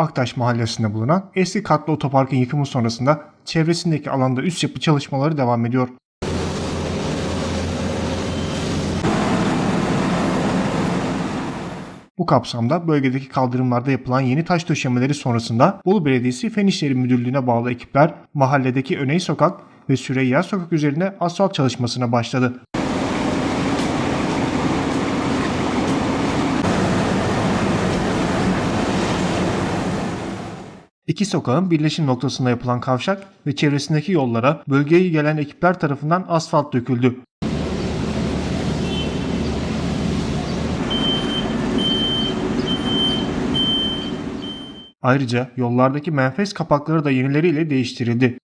Aktaş mahallesinde bulunan eski katlı otoparkın yıkımı sonrasında çevresindeki alanda üst yapı çalışmaları devam ediyor. Bu kapsamda bölgedeki kaldırımlarda yapılan yeni taş döşemeleri sonrasında Bolu Belediyesi Fen İşleri Müdürlüğü'ne bağlı ekipler mahalledeki Öney Sokak ve Süreyya Sokak üzerinde asfalt çalışmasına başladı. İki sokağın birleşim noktasında yapılan kavşak ve çevresindeki yollara bölgeye gelen ekipler tarafından asfalt döküldü. Ayrıca yollardaki menfez kapakları da yenileriyle değiştirildi.